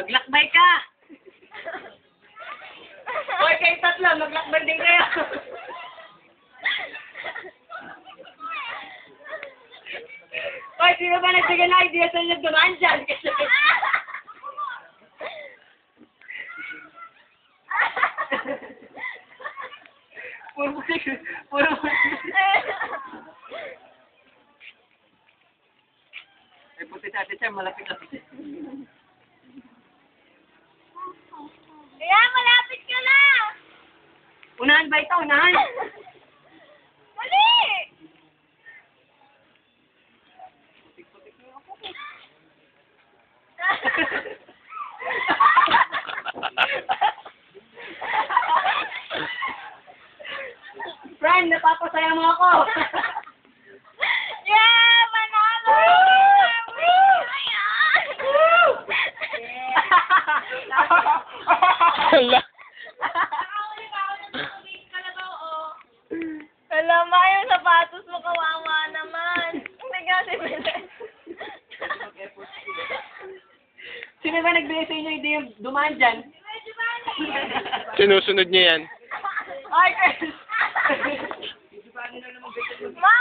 Sabay ka! Hoy, kayo tatlo, maglakban din kayo. Hoy, sino ba nagbigay ng idea sa inyo dumaan dyan? Puro puro Ay, puti sa atin siya, malapit-lapit. Kaya malapit ka na! Unahan ba ito? Unahan? Mali! Friend, napapasaya mo ako. Sino ba nagbigay sa inyo idea yung dumaan dyan? Sinusunod niya yan. Ay, Chris! Ma!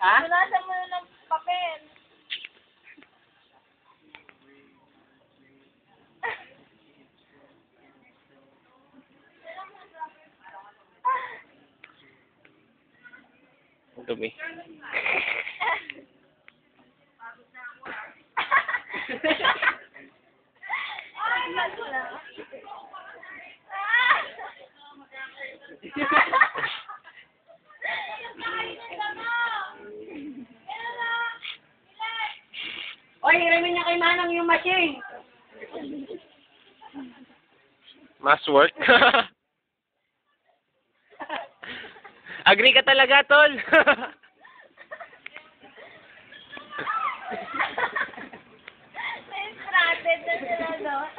ha? Punasan mo na ng papel. Dumi. Bago na. Oy, hiramin niya kay Manang yung machine. Mass work. Agree ka talaga, tol. Na-stranded na sila doon.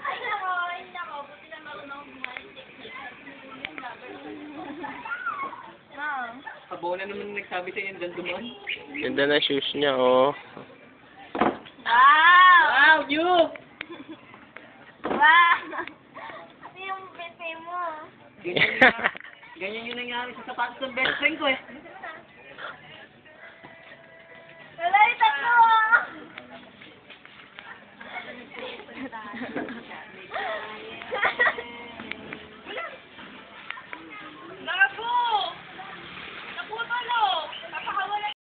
Ay, nako, ay, nako. Buti na marunong gumaling Ma'am. Pabaw na naman nagsabi sa inyo dyan dumaan. Ganda na shoes niya, oh. Wow! Wow, you! Wow! Ano yung bete mo? Ganyan yung, nangyari sa sapatos ng best friend ko eh. Wala yung tatlo ah!